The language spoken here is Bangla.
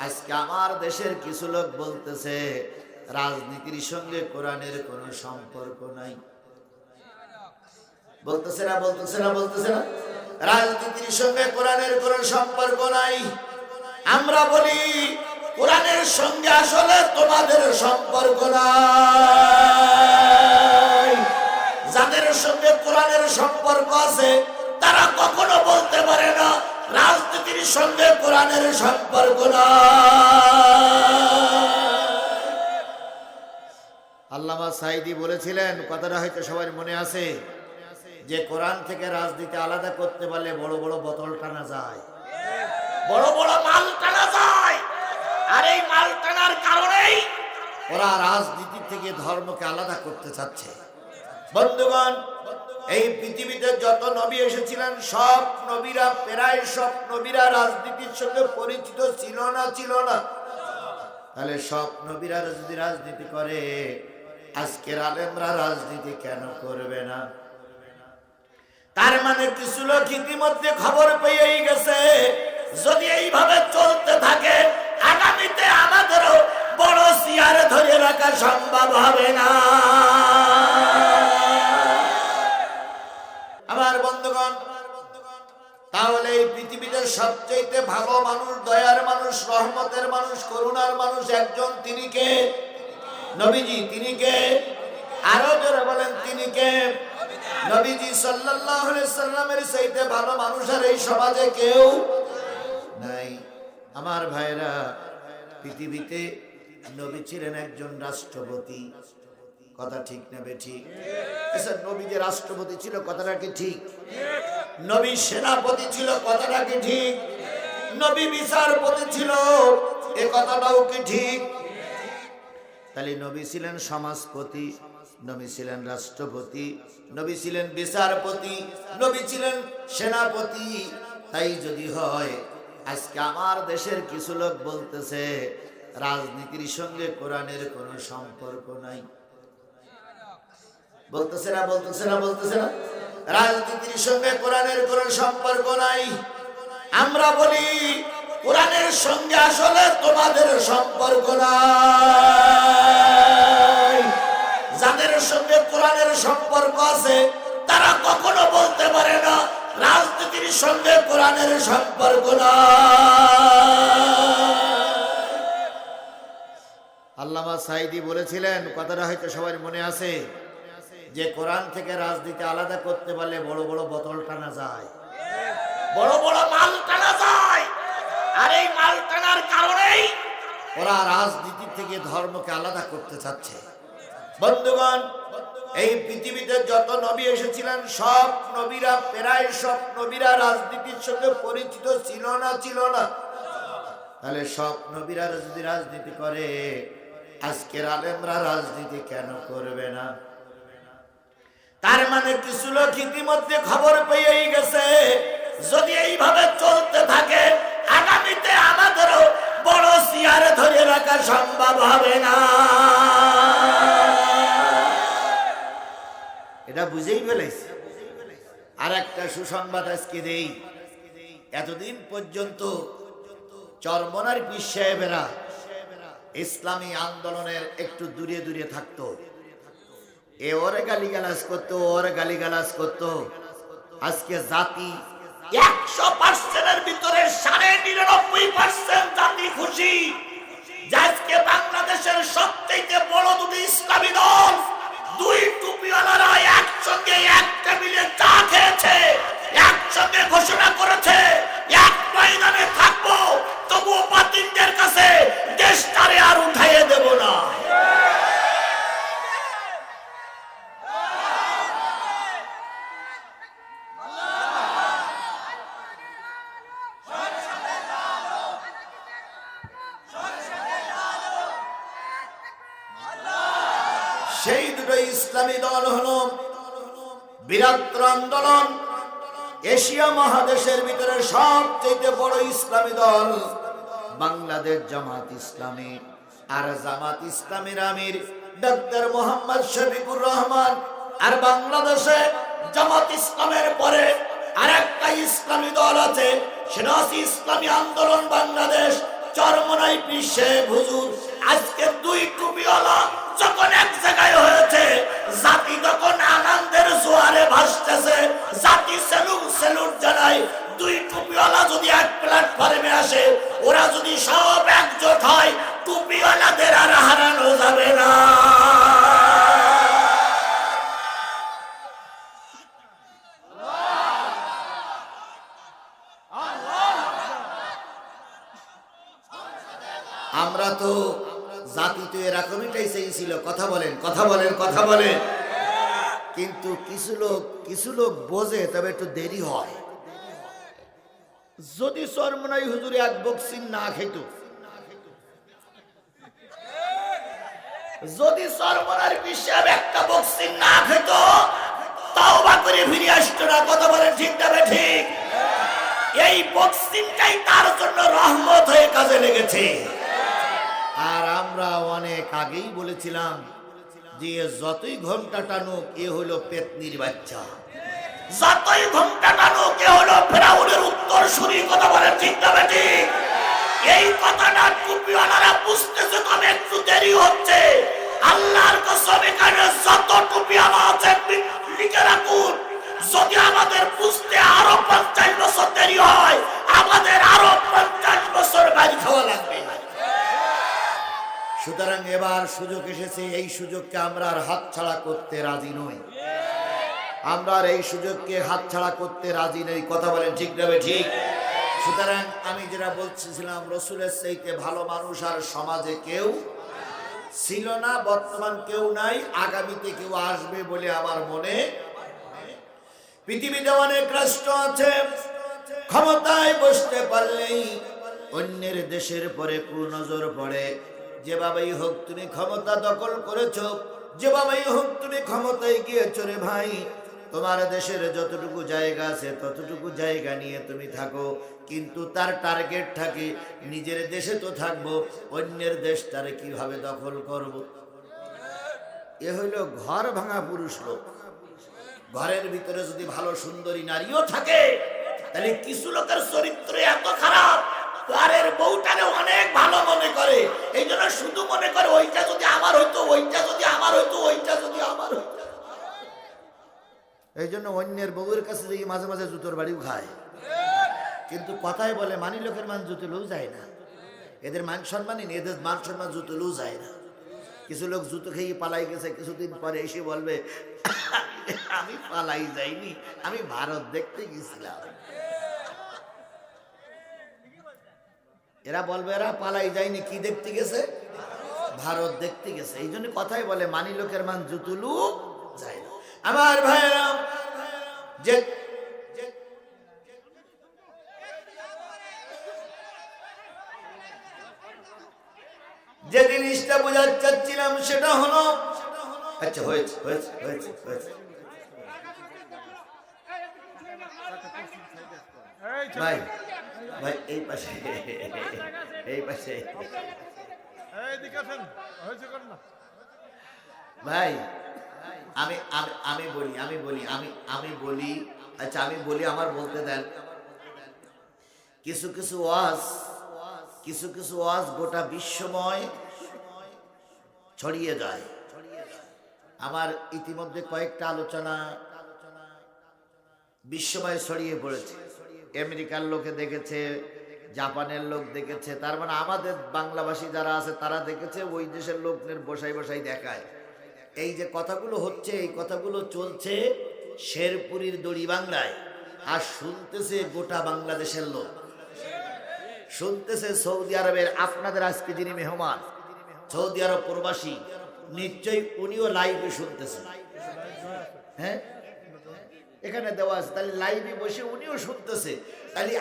আজকে আমার দেশের কিছু লোক বলতেছে, রাজনীতির সঙ্গে কোরআনের কোনো সম্পর্ক নাই। বলতেছে না বলতেছে না বলতেছে না। রাজনীতির সঙ্গে কোরআনের কোনো সম্পর্ক নাই। আমরা বলি, কোরআনের সঙ্গে আসলে তোমাদের সম্পর্ক নাই। যাদের সঙ্গে কোরআনের সম্পর্ক আছে, তারা কখনো বলতে পারে না রাজনীতির সঙ্গে কোরআনের সম্পর্ক আল্লামা সাইদি বলেছিলেন, কথাটা হয়তো সবার মনে আছে, যে কোরআন থেকে রাজনীতি আলাদা করতে পারলে বড় বড় বোতল টানা যায়। বড় বড় মাল টানা যায়। আর এই মাল টানার কারণেই ওরা রাজনীতি থেকে ধর্মকে আলাদা করতে চাচ্ছে। বন্ধুগণ এই পৃথিবীতে যত নবী এসেছিলেন, সব নবীরা প্রায় সব নবীরা রাজনীতির সঙ্গে পরিচিত ছিল না ছিল না। তাহলে সব নবীরা যদি রাজনীতি করে, আজকের আলেমরা রাজনীতি কেন করবে না? তার মানে কিছু লোক ইতিমধ্যে খবর পেয়েই গেছে, যদি এইভাবে চলতে থাকে, আগামীতে আমাদেরও বড় চেয়ারে ধরে রাখা সম্ভব হবে না। আমার বন্ধুগণ, তাহলে এই পৃথিবীতে সবচেয়ে ভালো মানুষ, দয়ার মানুষ, রহমতের মানুষ, করুণার মানুষ একজন তিনি কে? নবীজি, তিনি কে? আরও জোরে বলেন, তিনি কে? নবীজি সাল্লাল্লাহু সাল্লামের চাইতে ভালো মানুষ আর এই সমাজে কেউ নাই। আমার ভাইরা পৃথিবীতে নবী ছিলেন একজন রাষ্ট্রপতি। কথা ঠিক না বে ঠিক? আচ্ছা নবী রাষ্ট্রপতি ছিল, কথাটা কি ঠিক? নবী সেনাপতি ছিল, কথাটা কি ঠিক? নবী বিচারপতি ছিল, এ কথাটাও কি ঠিক? তাহলে নবী ছিলেন সমাজপতি, নবী ছিলেন রাষ্ট্রপতি, নবী ছিলেন বিচারপতি, নবী ছিলেন সেনাপতি। তাই যদি হয়, আজকে আমার দেশের কিছু লোক বলতেছে, রাজনীতির সঙ্গে কোরআনের কোনো সম্পর্ক নাই। বলতেছে না বলতেছে না বলতেছে না। রাজনীতির সঙ্গে কোরআনের কোনো সম্পর্ক নাই। আমরা বলি, কোরআনের সঙ্গে আসলে তোমাদের সম্পর্ক নাই। যাদের সঙ্গে কোরআনের সম্পর্ক আছে, তারা কখনো বলতে পারে না, রাজনীতির সঙ্গে কোরআনের সম্পর্ক আল্লামা সাইদি বলেছিলেন, কথাটা হয়তো সবার মনে আছে। যে কোরআন থেকে রাজনীতি আলাদা করতে পারলে বড় বড় বোতল টানা যায়। বড় বড় মাল টানা যায়। আর এই মাল টানার কারণেই ওরা রাজনীতি থেকে ধর্মকে আলাদা করতে চাচ্ছে। বন্ধুগণ এই পৃথিবীতে যত নবী এসেছিলেন সব নবীরা প্রায় সব নবীরা রাজনীতির সঙ্গে পরিচিত ছিল না ছিল না। তাহলে সব নবীরা যদি রাজনীতি করে আজকের আলেমরা রাজনীতি কেন করবে না? তার মানে কিছু লোক ইতিমধ্যে খবর পেয়েই গেছে। যদি এইভাবে চলতে থাকে, আগামীতে আমাদেরও বড় চেয়ারে ধরে রাখা সম্ভব হবে না। এটা বুঝেই ফেলেছি। আর একটা সুসংবাদ আজকে দেই। এতদিন পর্যন্ত চরমনার সাহেবেরা ইসলামী আন্দোলনের একটু দূরে দূরে থাকতো। এ ওরে গালি করতো, ওরে গালি করতো। আজকে জাতি একশো পার্সেন্টের ভিতরে সাড়ে নিরানব্বই পার্সেন্ট জাতি খুশি। আজকে বাংলাদেশের সবচেয়ে বড় দুটি ইসলামী দল, দুই টুপিওয়ালারা একসঙ্গে এক টেবিলে চা খেয়েছে, একসঙ্গে ঘোষণা করেছে, এক ময়দানে থাকব, তবুও কাছে দেশটারে আর উঠাইয়ে দেব না সেই দুটো ইসলামী দল হলো বীরাত্র আন্দোলন। এশিয়া মহাদেশের ভিতরে সবচেয়ে বড় ইসলামী দল বাংলাদেশ জামাত ইসলামী। আর জামাত ইসলামীর আমির ডক্টর মোহাম্মদ শফিকুর রহমান। আর বাংলাদেশে জামাত ইসলামের পরে আর একটা ইসলামী দল আছে হচ্ছে ইসলামী আন্দোলন বাংলাদেশ। চরমনাই বিশ্বে হুজুর, আজকে দুই টুপিওয়ালা আসে, ওরা যদি সব একজোট হয়, টুপিওয়ালাদের আর হারানো যাবে না। আমরা তো জাতি তো এরকমইটাই চেয়েছিল কথা বলেন কথা বলেন কথা বলেন। কিন্তু কিছু লোক কিছু লোক বোঝে, তবে একটু দেরি হয়। যদি সরমনাই হুজুরে এক বক্সিং না খেত। যদি সরমনার বিশ্বের একটা বক্সিং না খেত, তাও বা করে ফিরে আসতো না, কথা বলেন ঠিক তবে ঠিক? এই বক্সিংটাই তার জন্য রহমত হয়ে কাজে লেগেছে। আর আমরা অনেক আগেই বলেছিলাম যে যতই ঘণ্টা টানুক, এ হলো পেতনির বাচ্চা। যতই টানুক এ হলো ফেরাউনের উত্তর কথা এই কথাটা টুপিওয়ালারা বুঝতেছে তবে একটু দেরি হচ্ছে। আল্লাহর কসম, এখানে যত টুপিওয়ালা আছে লিখে রাখুন। যদি আমাদের বুঝতে আরও পঞ্চাশ বছর দেরি হয়, আমাদের আরও পঞ্চাশ বছর বাড়ি খাওয়া লাগবে। সুতরাং এবার সুযোগ এসেছে, এই সুযোগকে আমরা আর হাতছাড়া করতে রাজি নই। আমরা আর এই সুযোগকে হাতছাড়া করতে রাজি নেই। কথা বলেন ঠিক যাবে ঠিক। সুতরাং আমি যেটা বলছিলাম রসুলের সেইতে ভালো মানুষ আর সমাজে কেউ ছিল না বর্তমান কেউ নাই আগামীতে কেউ আসবে বলে আমার মনে পৃথিবীতে অনেক রাষ্ট্র আছে ক্ষমতায় বসতে পারলেই অন্যের দেশের পরে কুনজর পড়ে। যেভাবেই হোক তুমি ক্ষমতা দখল করেছ যেভাবেই হোক তুমি ক্ষমতায় গিয়েছ রে ভাই তোমার দেশের যতটুকু জায়গা আছে, ততটুকু জায়গা নিয়ে তুমি থাকো। কিন্তু তার টার্গেট থাকে, নিজের দেশে তো থাকব, অন্যের দেশটারে কীভাবে দখল করব। এ হইল ঘর ভাঙা পুরুষ লোক। ঘরের ভিতরে যদি ভালো সুন্দরী নারীও থাকে, তাহলে কিছু লোকের চরিত্র এত খারাপ পরের বউটারে অনেক ভালো মনে করে। এই জন্য শুধু মনে করে, ওইটা যদি আমার হইতো, ওইটা যদি আমার হইতো, ওইটা যদি আমার হইতো। এই জন্য অন্যের বউয়ের কাছে যে মাঝে মাঝে জুতোর বাড়িও খায়। কিন্তু কথায় বলে, মানি লোকের মান জুতলেও যায় না। এদের মান সম্মানই নেই, এদের মান সম্মান জুতলেও যায় না। কিছু লোক জুতো খেয়ে পালাই গেছে, কিছুদিন পরে এসে বলবে, আমি পালাই যাইনি, আমি ভারত দেখতে গেছিলাম। এরা বলবে, এরা পালাই যায়নি, কি দেখতে গেছে? ভারত দেখতে গেছে। এই জন্য কথাই বলে, মানি লোকের মান জুতুলু যায় না। আমার ভাইয়েরা যে যে জিনিসটা বোঝাতে চাচ্ছিলাম সেটা হলো আচ্ছা হয়েছে হয়েছে হয়েছে হয়েছে। ভাই ভাই এই পাশে এই পাশে। ভাই আমি আমি আমি বলি আমি বলি, আমি আমি বলি আচ্ছা আমি বলি আমার বলতে দেন। কিছু কিছু ওয়াজ, কিছু কিছু ওয়াজ গোটা বিশ্বময় ছড়িয়ে যায়। আমার ইতিমধ্যে কয়েকটা আলোচনা বিশ্বময় ছড়িয়ে পড়েছে। আমেরিকার লোকে দেখেছে, জাপানের লোক দেখেছে, তার মানে আমাদের বাংলাভাষী যারা আছে, তারা দেখেছে, ওই দেশের লোকদের বসাই বসাই দেখায়। এই যে কথাগুলো হচ্ছে, এই কথাগুলো চলছে শেরপুরীর দড়ি বাংলায়। আর শুনতেছে গোটা বাংলাদেশের লোক। শুনতেছে সৌদি আরবের, আপনাদের আজকে যিনি মেহমান, সৌদি আরব প্রবাসী, নিশ্চয়ই উনিও লাইভে শুনতেছে। হ্যাঁ? এখানে দেওয়া আছে, তাহলে লাইভে বসে উনিও শুনতেছে। তাহলে